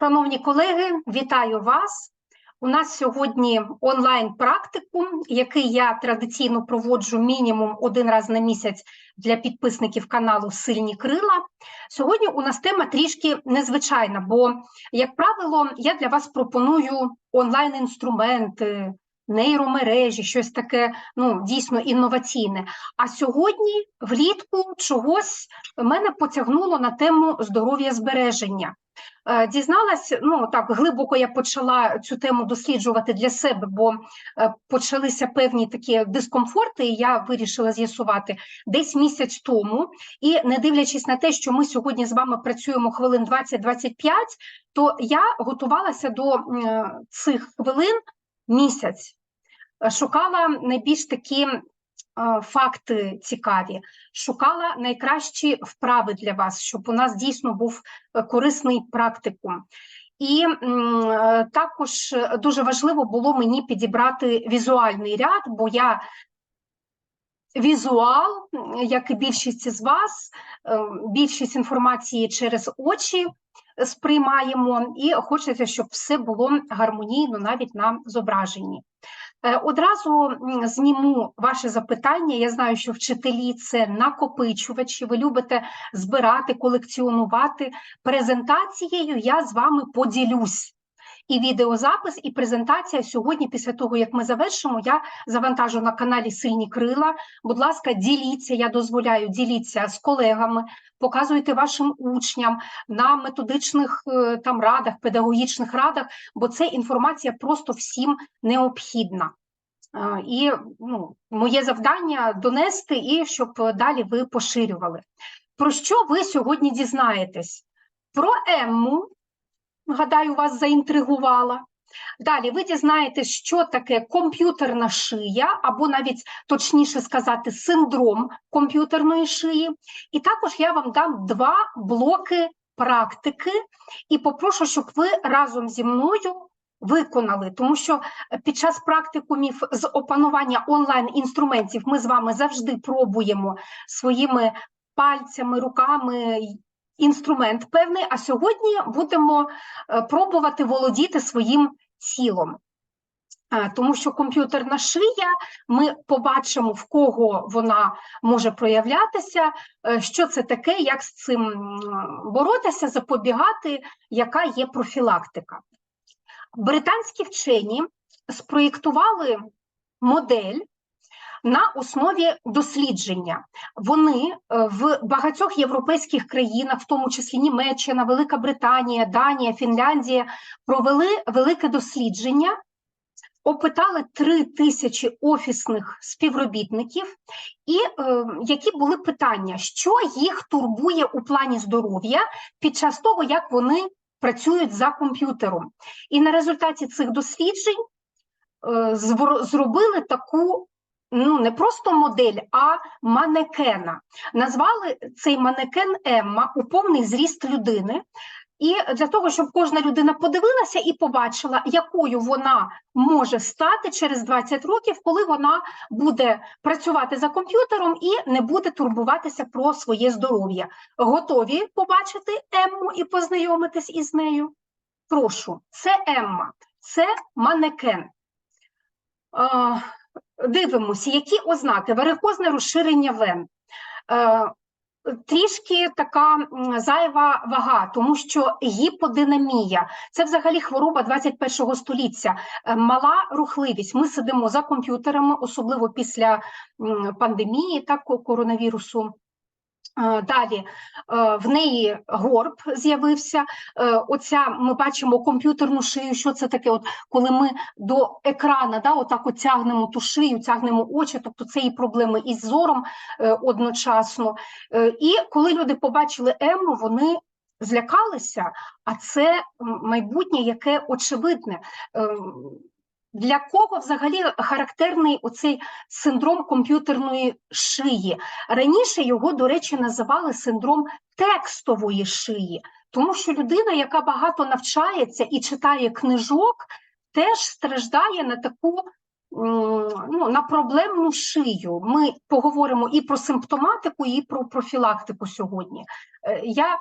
Шановні колеги, вітаю вас. У нас сьогодні онлайн практикум, який я традиційно проводжу мінімум один раз на місяць для підписників каналу Сильні Крила. Сьогодні у нас тема трішки незвичайна, бо, як правило, я для вас пропоную онлайн-інструменти, нейромережі, щось таке ну, дійсно інноваційне. А сьогодні влітку чогось мене потягнуло на тему здоров'я збереження. Е, дізналась, ну так глибоко я почала цю тему досліджувати для себе, бо е, почалися певні такі дискомфорти, і я вирішила з'ясувати десь місяць тому. І не дивлячись на те, що ми сьогодні з вами працюємо хвилин 20-25, то я готувалася до е, цих хвилин місяць, шукала найбільш такі факти цікаві, шукала найкращі вправи для вас, щоб у нас дійсно був е, корисний практикум. І е, також дуже важливо було мені підібрати візуальний ряд, бо я візуал, як і більшість з вас, е, більшість інформації через очі сприймаємо, і хочеться, щоб все було гармонійно навіть на зображенні. Е, одразу зніму ваше запитання. Я знаю, що вчителі це накопичувачі. Ви любите збирати, колекціонувати презентацією. Я з вами поділюсь. І відеозапис, і презентація сьогодні, після того як ми завершимо, я завантажу на каналі Сильні Крила. Будь ласка, діліться, я дозволяю діліться з колегами, показуйте вашим учням на методичних е, там радах, педагогічних радах, бо це інформація просто всім необхідна. Е, і ну, моє завдання донести і щоб далі ви поширювали. Про що ви сьогодні дізнаєтесь? Про Емму, гадаю, вас заінтригувала. Далі ви дізнаєтесь, що таке комп'ютерна шия, або навіть точніше сказати, синдром комп'ютерної шиї. І також я вам дам два блоки практики і попрошу, щоб ви разом зі мною виконали, тому що під час практикумів з опанування онлайн-інструментів ми з вами завжди пробуємо своїми пальцями, руками інструмент певний, а сьогодні будемо е, пробувати володіти своїм тілом. Е, тому що комп'ютерна шия, ми побачимо, в кого вона може проявлятися, е, що це таке, як з цим боротися, запобігати, яка є профілактика. Британські вчені спроєктували модель на основі дослідження. Вони е, в багатьох європейських країнах, в тому числі Німеччина, Велика Британія, Данія, Фінляндія, провели велике дослідження. Опитали три тисячі офісних співробітників, і е, які були питання, що їх турбує у плані здоров'я під час того, як вони працюють за комп'ютером. І на результаті цих досліджень е, зробили таку ну не просто модель, а манекена. Назвали цей манекен Емма у повний зріст людини. І для того, щоб кожна людина подивилася і побачила, якою вона може стати через 20 років, коли вона буде працювати за комп'ютером і не буде турбуватися про своє здоров'я. Готові побачити Емму і познайомитись із нею? Прошу, це Емма, це манекен. Дивимося, які ознаки варикозне розширення вен. Е, трішки така зайва вага, тому що гіподинамія це взагалі хвороба 21 століття, е, мала рухливість. Ми сидимо за комп'ютерами, особливо після пандемії, так коронавірусу. Е, далі е, в неї горб з'явився. Е, оця ми бачимо комп'ютерну шию. Що це таке? От коли ми до екрана да, отак от тягнемо ту шию, тягнемо очі, тобто це і проблеми із зором одночасно. І коли люди побачили Ему, вони злякалися, а це майбутнє яке очевидне. Для кого взагалі характерний оцей синдром комп'ютерної шиї? Раніше його, до речі, називали синдром текстової шиї, тому що людина, яка багато навчається і читає книжок, теж страждає на таку ну, на проблемну шию. Ми поговоримо і про симптоматику, і про профілактику сьогодні. Е, я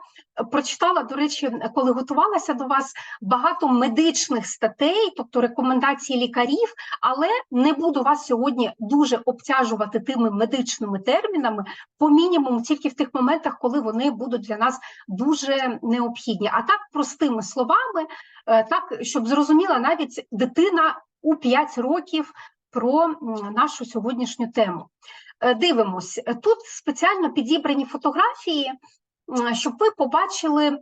прочитала, до речі, коли готувалася до вас багато медичних статей, тобто рекомендації лікарів, але не буду вас сьогодні дуже обтяжувати тими медичними термінами, по мінімуму, тільки в тих моментах, коли вони будуть для нас дуже необхідні. А так простими словами, е, так щоб зрозуміла навіть дитина у 5 років про нашу сьогоднішню тему. Е, дивимось, тут спеціально підібрані фотографії, щоб ви побачили е,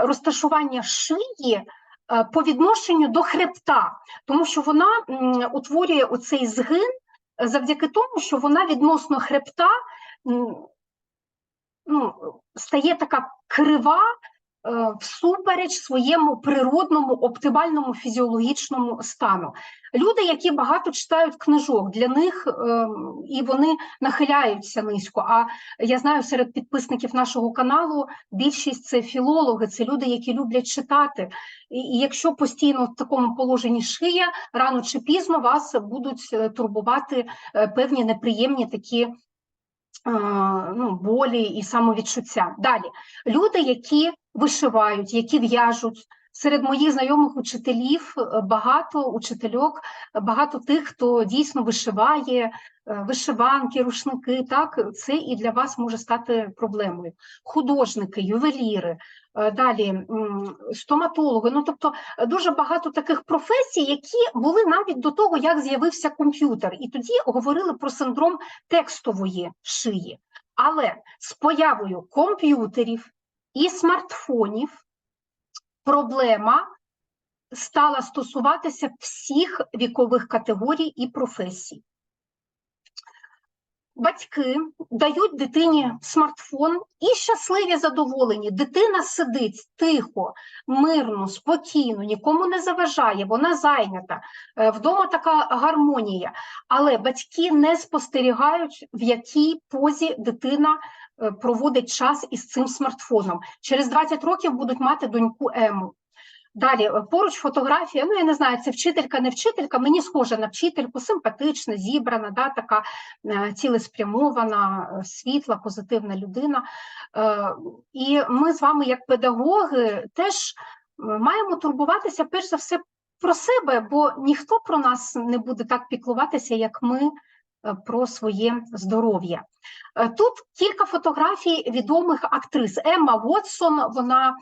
розташування шиї е, по відношенню до хребта, тому що вона утворює оцей згин завдяки тому, що вона відносно хребта ну, стає така крива, всупереч своєму природному, оптимальному фізіологічному стану. Люди, які багато читають книжок, для них е, і вони нахиляються низько. А я знаю, серед підписників нашого каналу більшість це філологи, це люди, які люблять читати. І якщо постійно в такому положенні шия, рано чи пізно вас будуть е, турбувати певні неприємні такі. Ну, болі і самовідчуття. Далі люди, які вишивають, які в'яжуть. Серед моїх знайомих учителів е, багато учительок, багато тих, хто дійсно вишиває, е, вишиванки, рушники. Так, це і для вас може стати проблемою. Художники, ювеліри, е, далі стоматологи. Ну тобто дуже багато таких професій, які були навіть до того, як з'явився комп'ютер, і тоді говорили про синдром текстової шиї. Але з появою комп'ютерів і смартфонів проблема стала стосуватися всіх вікових категорій і професій. Батьки дають дитині смартфон і щасливі задоволені. Дитина сидить тихо, мирно, спокійно, нікому не заважає, вона зайнята, е, вдома така гармонія. Але батьки не спостерігають, в якій позі дитина проводить час із цим смартфоном. Через 20 років будуть мати доньку Ему. Далі е, поруч фотографія. Ну я не знаю, це вчителька, не вчителька. Мені схожа на вчительку, симпатична, зібрана, да, така е, цілеспрямована, світла, позитивна людина. І ми з вами, як педагоги, теж маємо турбуватися перш за все про себе, бо ніхто про нас не буде так піклуватися, як ми Е, про своє здоров'я. Е, тут кілька фотографій відомих актрис. Емма Вотсон, вона е,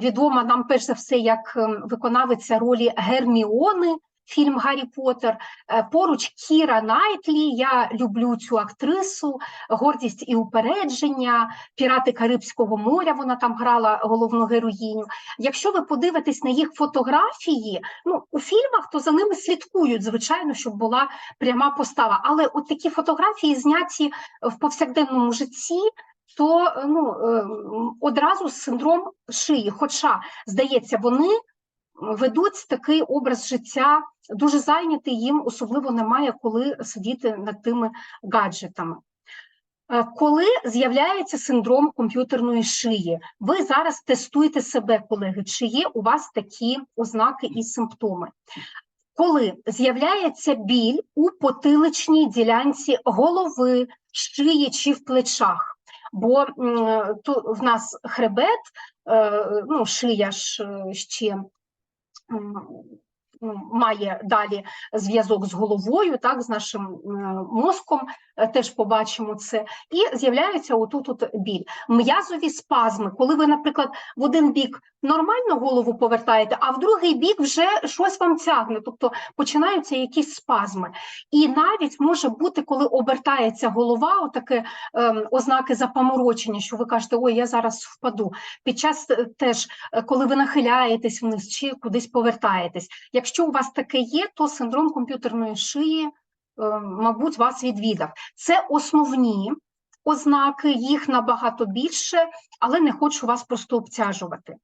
відома нам перш за все як ем, виконавиця ролі Герміони фільм Гаррі Поттер. Е, поруч Кіра Найтлі. Я люблю цю актрису, гордість і упередження, пірати Карибського моря. Вона там грала головну героїню. Якщо ви подивитесь на їх фотографії, ну у фільмах то за ними слідкують, звичайно, щоб була пряма постава. Але от такі фотографії зняті в повсякденному житті. То ну ем, одразу синдром шиї, хоча здається, вони ведуть такий образ життя, дуже зайнятий їм, особливо немає коли сидіти над тими гаджетами. Е, коли з'являється синдром комп'ютерної шиї, ви зараз тестуєте себе, колеги, чи є у вас такі ознаки і симптоми. Коли з'являється біль у потиличній ділянці голови, шиї чи в плечах, бо тут в нас хребет, е, ну, шия ж е, ще має далі зв'язок з головою, так, з нашим мозком, е, теж побачимо це, і з'являється отут -от біль. М'язові спазми, коли ви, наприклад, в один бік нормально голову повертаєте, а в другий бік вже щось вам тягне, тобто починаються якісь спазми. І навіть може бути, коли обертається голова, отаке е, ознаки запаморочення, що ви кажете, ой, я зараз впаду. Під час е, теж, е, коли ви нахиляєтесь вниз чи кудись повертаєтесь. Якщо у вас таке є, то синдром комп'ютерної шиї, е, мабуть, вас відвідав. Це основні. Ознаки, їх набагато більше, але не хочу вас просто обтяжувати.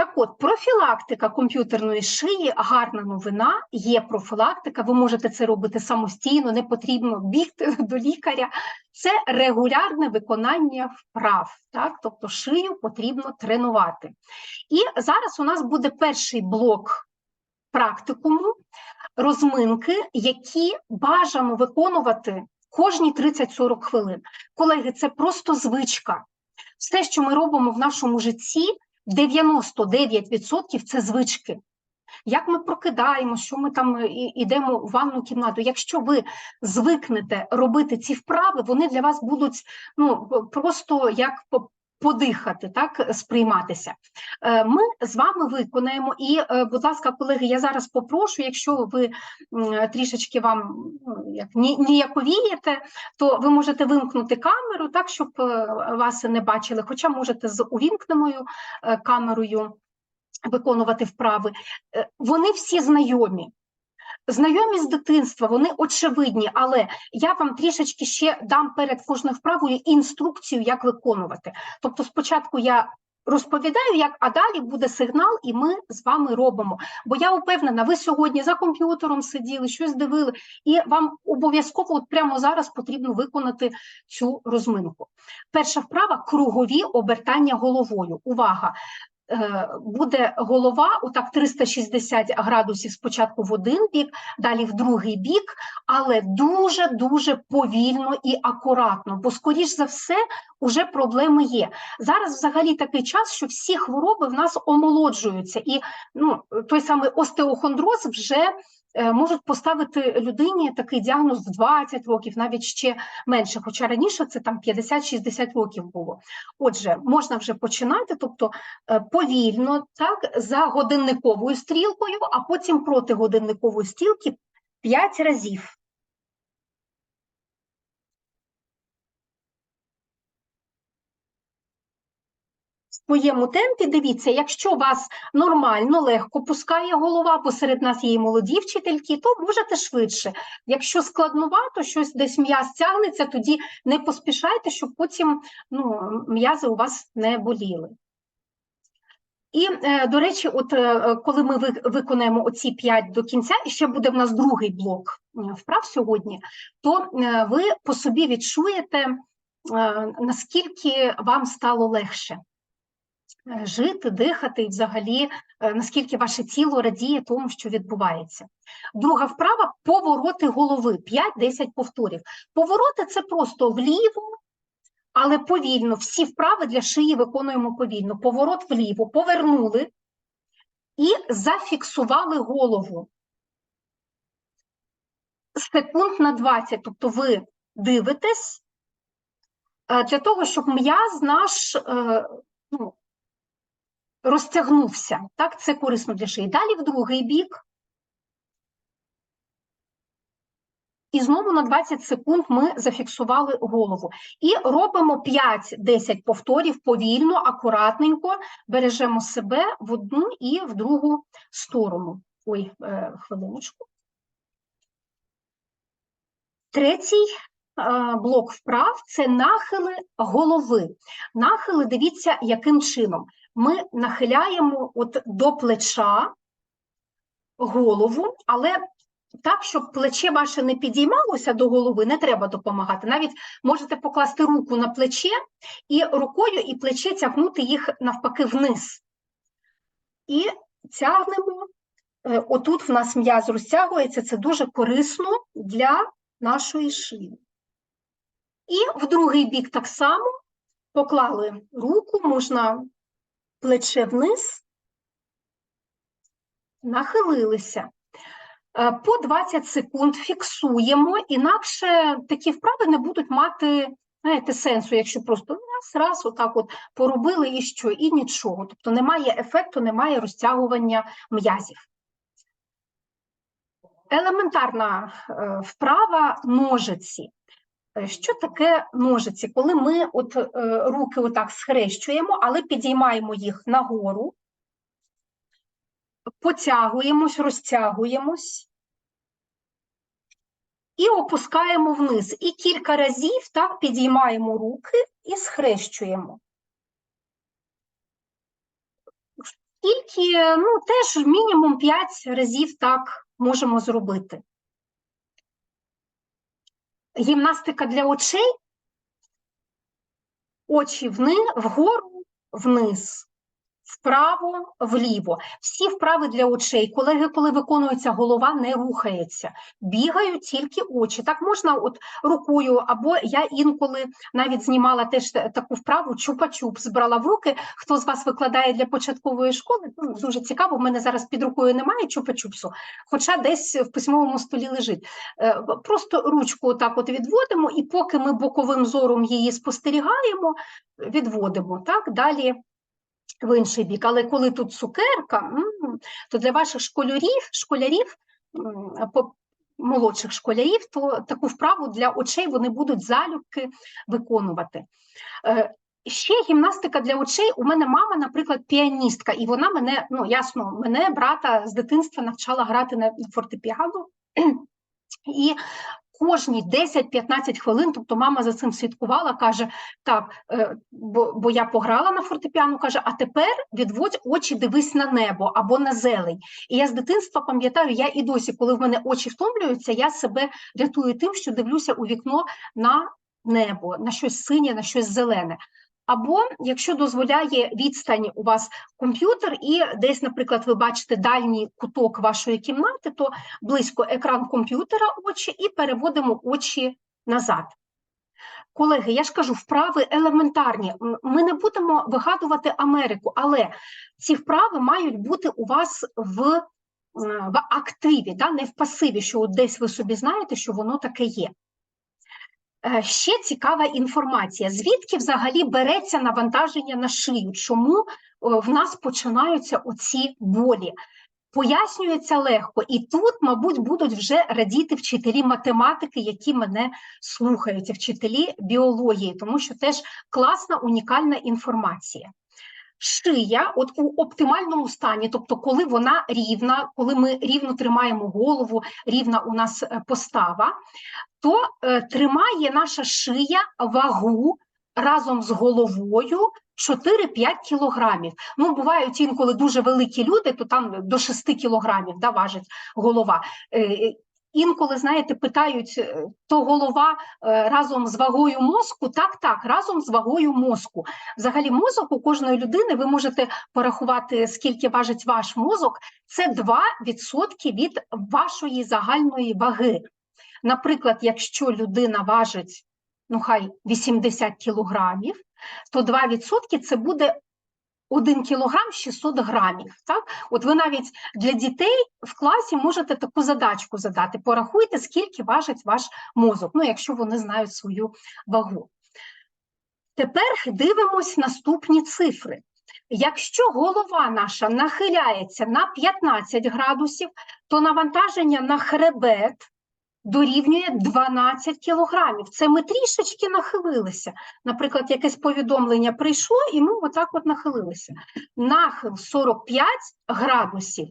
Так от, профілактика комп'ютерної шиї, гарна новина, є профілактика, ви можете це робити самостійно, не потрібно бігти до лікаря. Це регулярне виконання вправ, так? тобто шию потрібно тренувати. І зараз у нас буде перший блок практикуму, розминки, які бажано виконувати кожні 30-40 хвилин. Колеги, це просто звичка. Все, що ми робимо в нашому житті, 99% це звички. Як ми прокидаємо, що ми там е, і- ідемо в ванну кімнату. Якщо ви звикнете робити ці вправи, вони для вас будуть ну просто як подихати, так сприйматися. Е, Ми з вами виконаємо. І, е, будь ласка, колеги, я зараз попрошу, якщо ви трішечки вам ну, як ніяковієте, то ви можете вимкнути камеру, так щоб е, вас не бачили, хоча можете з увімкненою камерою виконувати вправи. Вони всі знайомі. Знайомі з дитинства, вони очевидні, але я вам трішечки ще дам перед кожною вправою інструкцію, як виконувати. Тобто, спочатку я розповідаю, як, а далі буде сигнал, і ми з вами робимо. Бо я упевнена, ви сьогодні за комп'ютером сиділи, щось дивили, і вам обов'язково от прямо зараз потрібно виконати цю розминку. Перша вправа кругові обертання головою. Увага! Е, Буде голова отак 360 градусів спочатку в один бік, далі в другий бік, але дуже дуже повільно і акуратно, бо скоріш за все уже проблеми є. Зараз взагалі такий час, що всі хвороби в нас омолоджуються, і ну той самий остеохондроз вже можуть поставити людині такий діагноз в 20 років, навіть ще менше. Хоча раніше це там 50-60 років було. Отже, можна вже починати, тобто е, повільно, так, за годинниковою стрілкою, а потім проти годинникової стрілки 5 разів. Своєму темпі дивіться, якщо вас нормально, легко пускає голова, бо серед нас є молоді вчительки, то можете швидше. Якщо складнувато, щось десь м'яз тягнеться, тоді не поспішайте, щоб потім ну, м'язи у вас не боліли. І, е, до речі, от е, коли ми виконаємо оці 5 до кінця, і ще буде в нас другий блок е, вправ сьогодні, то е, ви по собі відчуєте, е, наскільки вам стало легше е, жити, дихати і взагалі, е, наскільки ваше тіло радіє тому, що відбувається. Друга вправа повороти голови, 5-10 повторів. Повороти це просто вліво, але повільно. Всі вправи для шиї виконуємо повільно. Поворот вліво, повернули і зафіксували голову. Секунд на 20, тобто ви дивитесь е, для того, щоб м'яз наш е, ну, розтягнувся. Так, це корисно для шиї. Далі в другий бік. І знову на 20 секунд ми зафіксували голову. І робимо 5-10 повторів повільно, акуратненько, бережемо себе в одну і в другу сторону. Ой, е, хвилиночку. Третій е, блок вправ це нахили голови. Нахили, дивіться, яким чином. Ми нахиляємо от до плеча голову, але так, щоб плече ваше не підіймалося до голови, не треба допомагати. Навіть можете покласти руку на плече і рукою і плече тягнути їх навпаки вниз. І тягнемо. Е, Отут в нас м'яз розтягується, це дуже корисно для нашої шиї. І в другий бік так само поклали руку, можна плече вниз, нахилилися. Е, По 20 секунд фіксуємо, інакше такі вправи не будуть мати знаєте, сенсу, якщо просто раз, раз, отак от поробили і що, і нічого. Тобто немає ефекту, немає розтягування м'язів. Елементарна е, вправа ножиці. Е, Що таке ножиці? Коли ми от, е, руки отак схрещуємо, але підіймаємо їх нагору, потягуємось, розтягуємось і опускаємо вниз. І кілька разів так підіймаємо руки і схрещуємо. Тільки, ну, теж мінімум 5 разів так можемо зробити. Гімнастика для очей. Очі вни, вгору, вниз. Вправо, вліво. Всі вправи для очей. Колеги, коли виконується, голова не рухається, бігають тільки очі. Так можна от рукою, або я інколи навіть знімала теж таку вправу, чупа-чуп, збрала в руки. Хто з вас викладає для початкової школи? Ну, дуже цікаво, в мене зараз під рукою немає чупа-чупсу, хоча десь в письмовому столі лежить. Е, Просто ручку так от відводимо, і поки ми боковим зором її спостерігаємо, відводимо. Так, далі в інший бік. Але коли тут цукерка, то для ваших школярів, школярів молодших школярів, то таку вправу для очей вони будуть залюбки виконувати. Е, Ще гімнастика для очей. У мене мама, наприклад, піаністка, і вона мене, ну ясно, мене брата з дитинства навчала грати на фортепіано. І кожні 10-15 хвилин, тобто мама за цим слідкувала, каже: так, е, бо, бо я пограла на фортепіано, каже, а тепер відводь очі, дивись на небо або на зелень. І я з дитинства пам'ятаю, я і досі, коли в мене очі втомлюються, я себе рятую тим, що дивлюся у вікно на небо, на щось синє, на щось зелене. Або якщо дозволяє відстань у вас комп'ютер, і десь, наприклад, ви бачите дальній куток вашої кімнати, то близько екран комп'ютера очі і переводимо очі назад. Колеги, я ж кажу, вправи елементарні. Ми не будемо вигадувати Америку, але ці вправи мають бути у вас в, в активі, да? не в пасиві, що десь ви собі знаєте, що воно таке є. Е, Ще цікава інформація. Звідки взагалі береться навантаження на шию? Чому е, в нас починаються оці болі? Пояснюється легко, і тут, мабуть, будуть вже радіти вчителі математики, які мене слухають, вчителі біології, тому що теж класна унікальна інформація. Шия, от у оптимальному стані, тобто, коли вона рівна, коли ми рівно тримаємо голову, рівна у нас е, постава, то е, тримає наша шия вагу разом з головою 4-5 кілограмів. Ну, бувають інколи дуже великі люди, то там до 6 кілограмів да, важить голова. Інколи, знаєте, питають, е, то голова е, разом з вагою мозку? Так, так, разом з вагою мозку. Взагалі, мозок у кожної людини, ви можете порахувати, скільки важить ваш мозок, це 2% від вашої загальної ваги. Наприклад, якщо людина важить, ну хай 80 кілограмів, то 2% це буде 1 кілограм 600 грамів. Так? От ви навіть для дітей в класі можете таку задачку задати. Порахуйте, скільки важить ваш мозок, ну, якщо вони знають свою вагу. Тепер дивимось наступні цифри. Якщо голова наша нахиляється на 15 градусів, то навантаження на хребет дорівнює 12 кілограмів. Це ми трішечки нахилилися. Наприклад, якесь повідомлення прийшло, і ми отак от нахилилися. Нахил 45 градусів.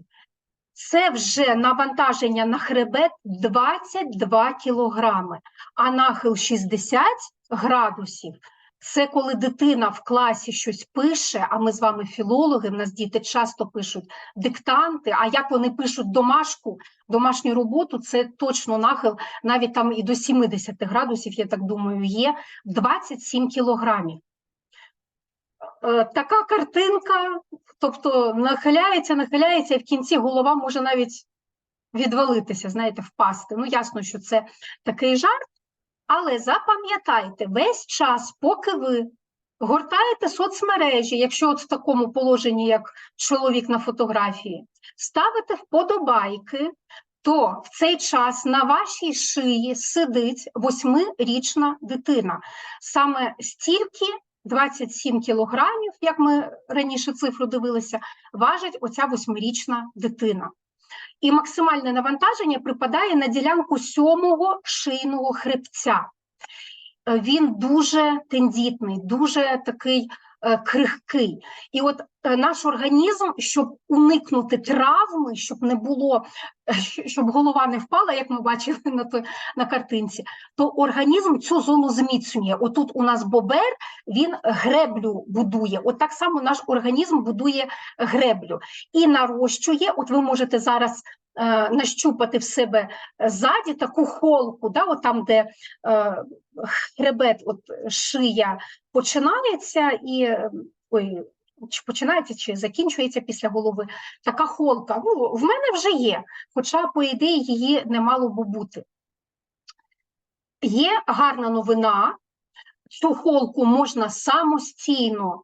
Це вже навантаження на хребет 22 кілограми, а нахил 60 градусів це коли дитина в класі щось пише, а ми з вами філологи, в нас діти часто пишуть диктанти, а як вони пишуть домашку, домашню роботу, це точно нахил, навіть там і до 70 градусів, я так думаю, є 27 кілограмів. Е, Така картинка, тобто нахиляється, нахиляється, і в кінці голова може навіть відвалитися, знаєте, впасти. Ну, ясно, що це такий жарт, але запам'ятайте, весь час, поки ви гортаєте соцмережі, якщо от в такому положенні, як чоловік на фотографії, ставите вподобайки, то в цей час на вашій шиї сидить восьмирічна дитина. Саме стільки 27 кілограмів, як ми раніше цифру дивилися, важить оця восьмирічна дитина. І максимальне навантаження припадає на ділянку сьомого шийного хребця. Е, Він дуже тендітний, дуже такий е, крихкий. І от е, наш організм, щоб уникнути травми, щоб не було, щоб голова не впала, як ми бачили на, той, на картинці, то організм цю зону зміцнює. Отут у нас бобер, він греблю будує. От так само наш організм будує греблю і нарощує. От ви можете зараз нащупати в себе ззаді таку холку, да, от там, де е, хребет, от шия починається, і е, ой, чи починається, чи закінчується після голови. Така холка. Ну, в мене вже є, хоча, по ідеї, її не мало би бути. Є гарна новина, цю холку можна самостійно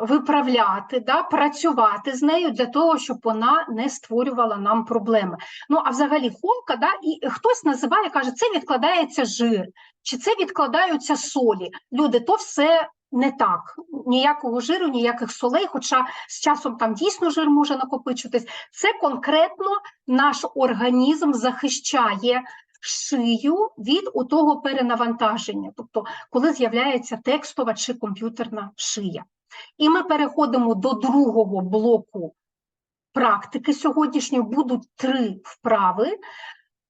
виправляти, да, працювати з нею для того, щоб вона не створювала нам проблеми. Ну, а взагалі холка, да, і хтось називає, каже, це відкладається жир, чи це відкладаються солі. Люди, то все не так. Ніякого жиру, ніяких солей, хоча з часом там дійсно жир може накопичитись. Це конкретно наш організм захищає шию від того перенавантаження, тобто коли з'являється текстова чи комп'ютерна шия. І ми переходимо до другого блоку практики сьогоднішньої. Будуть три вправи.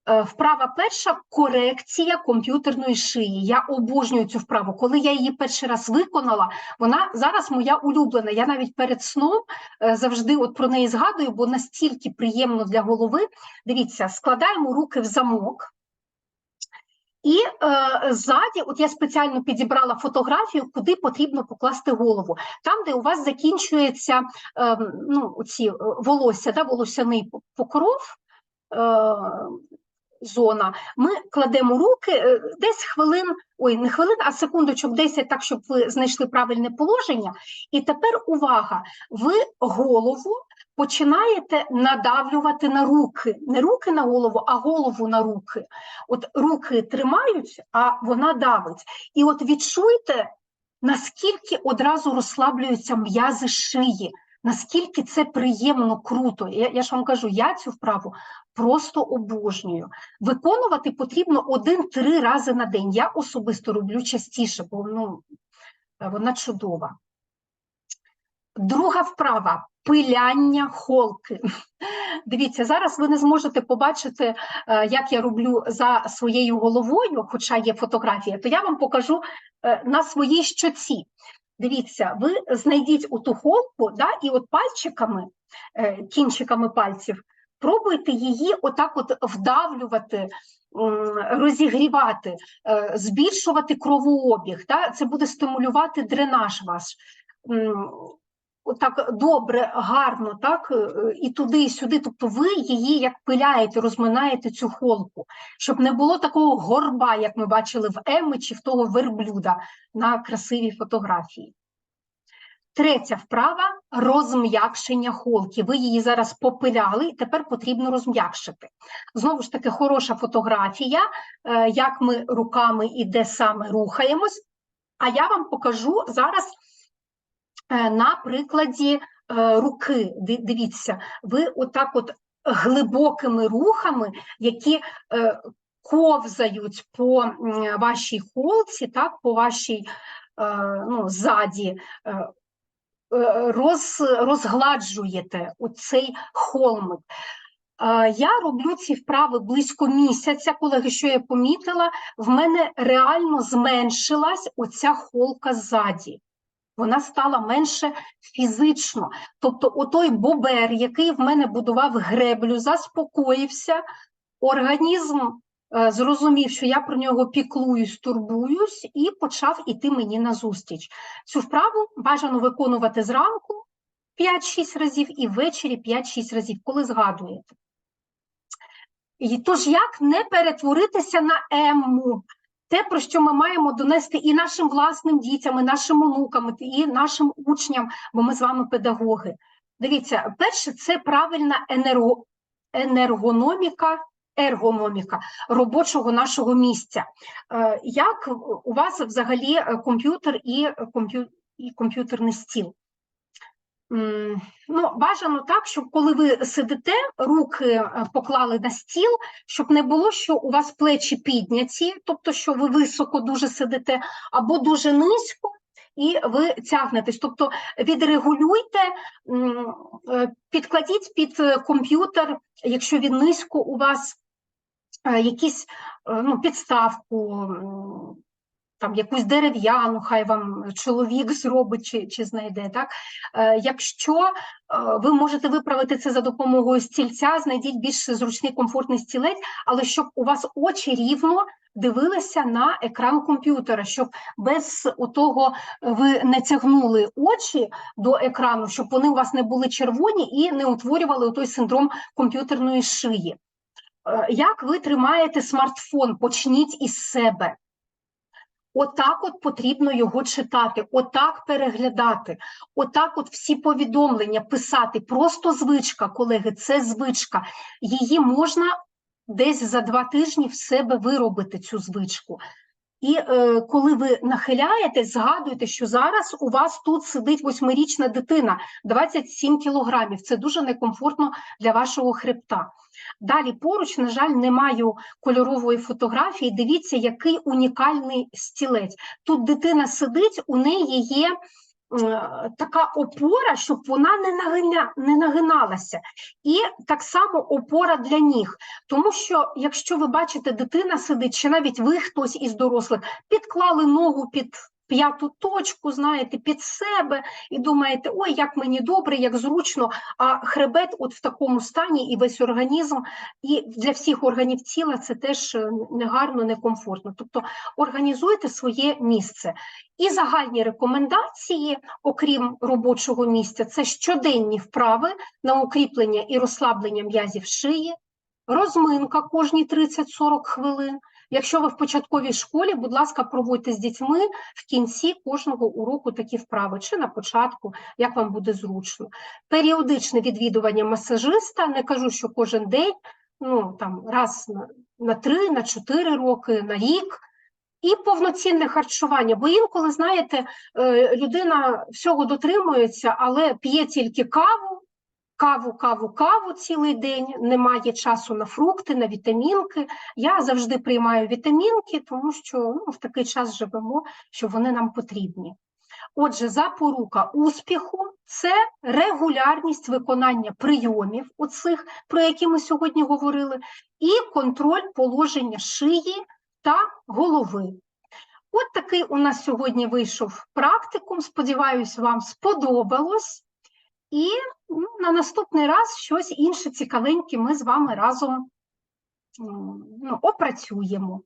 Е, Вправа перша корекція комп'ютерної шиї. Я обожнюю цю вправу. Коли я її перший раз виконала, вона зараз моя улюблена. Я навіть перед сном е, завжди от про неї згадую, бо настільки приємно для голови. Дивіться, складаємо руки в замок. І е, ззаді, от я спеціально підібрала фотографію, куди потрібно покласти голову. Там, де у вас закінчується е, ну, ці е, волосся, да, волосяний покров, е, зона, ми кладемо руки е, десь хвилин, ой, не хвилин, а секундочок 10, так, щоб ви знайшли правильне положення. І тепер увага, ви голову починаєте надавлювати на руки, не руки на голову, а голову на руки. От руки тримають, а вона давить. І от відчуйте, наскільки одразу розслаблюються м'язи шиї, наскільки це приємно, круто. Я, я ж вам кажу, я цю вправу просто обожнюю. Виконувати потрібно один-три рази на день. Я особисто роблю частіше, бо ну, вона чудова. Друга вправа пиляння холки. Дивіться, зараз ви не зможете побачити, е, як я роблю за своєю головою, хоча є фотографія, то я вам покажу е, на своїй щоці. Дивіться, ви знайдіть у холку, да, і от пальчиками, е, кінчиками пальців, пробуйте її отак от вдавлювати, розігрівати, збільшувати кровообіг. Да? Це буде стимулювати дренаж ваш так добре, гарно, так, е, і туди, і сюди. Тобто ви її як пиляєте, розминаєте цю холку, щоб не було такого горба, як ми бачили в Емми чи в того верблюда на красивій фотографії. Третя вправа розм'якшення холки. Ви її зараз попиляли, і тепер потрібно розм'якшити. Знову ж таки, хороша фотографія, е, як ми руками і де саме рухаємось. А я вам покажу зараз на прикладі е, руки. Дивіться, ви отак от глибокими рухами, які е, ковзають по вашій холці, так, по вашій ну, ззаді, роз, розгладжуєте оцей холмик. Я роблю ці вправи близько місяця, колеги, що я помітила, в мене реально зменшилась оця холка ззаді вона стала менше фізично. Тобто, отой бобер, який в мене будував греблю, заспокоївся, організм е, зрозумів, що я про нього піклуюсь, турбуюсь, і почав іти мені на зустріч. Цю вправу бажано виконувати зранку 5-6 разів і ввечері 5-6 разів, коли згадуєте. І Тож, як не перетворитися на ему? Те, про що ми маємо донести і нашим власним дітям, і нашим онукам, і нашим учням, бо ми з вами педагоги. Дивіться, перше, це правильна енерго, енергономіка. Ергономіка робочого нашого місця. Е, як у вас взагалі комп'ютер і комп'ютерний стіл? Ну, Бажано так, щоб коли ви сидите, руки е, поклали на стіл, щоб не було, що у вас плечі підняті, тобто, що ви високо дуже сидите, або дуже низько, і ви тягнетесь. Тобто відрегулюйте, е, підкладіть під е, комп'ютер, якщо він низько, у вас якісь ну, підставку там якусь дерев'яну, хай вам чоловік зробить чи, чи знайде. Так? Е, Якщо е, ви можете виправити це за допомогою стільця, знайдіть більш зручний комфортний стілець, але щоб у вас очі рівно дивилися на екран комп'ютера, щоб без того ви не тягнули очі до екрану, щоб вони у вас не були червоні і не утворювали той синдром комп'ютерної шиї. Е, Як ви тримаєте смартфон? Почніть із себе. Отак от потрібно його читати, отак переглядати, отак от всі повідомлення писати. Просто звичка, колеги, це звичка. Її можна десь за два тижні в себе виробити, цю звичку. І е, коли ви нахиляєтесь, згадуйте, що зараз у вас тут сидить восьмирічна дитина, 27 кілограмів. Це дуже некомфортно для вашого хребта. Далі поруч, на жаль, не маю кольорової фотографії. Дивіться, який унікальний стілець. Тут дитина сидить, у неї є така опора, щоб вона не, нагиня, не нагиналася. І так само опора для ніг. Тому що, якщо ви бачите, дитина сидить, чи навіть ви хтось із дорослих, підклали ногу під п'яту точку, знаєте, під себе, і думаєте, ой, як мені добре, як зручно, а хребет от в такому стані і весь організм, і для всіх органів тіла це теж е, негарно, некомфортно. Тобто організуйте своє місце. І загальні рекомендації, окрім робочого місця, це щоденні вправи на укріплення і розслаблення м'язів шиї, розминка кожні 30-40 хвилин. Якщо ви в початковій школі, будь ласка, проводьте з дітьми в кінці кожного уроку такі вправи, чи на початку, як вам буде зручно. Періодичне відвідування масажиста, не кажу, що кожен день, ну там раз на, 3, на 4 роки, на рік. І повноцінне харчування, бо інколи, знаєте, е, людина всього дотримується, але п'є тільки каву, каву, каву, каву цілий день, немає часу на фрукти, на вітамінки. Я завжди приймаю вітамінки, тому що ну, в такий час живемо, що вони нам потрібні. Отже, запорука успіху це регулярність виконання прийомів, оцих, про які ми сьогодні говорили, і контроль положення шиї та голови. От такий у нас сьогодні вийшов практикум. Сподіваюсь, вам сподобалось. І ну, на наступний раз щось інше цікавеньке ми з вами разом ну, опрацюємо.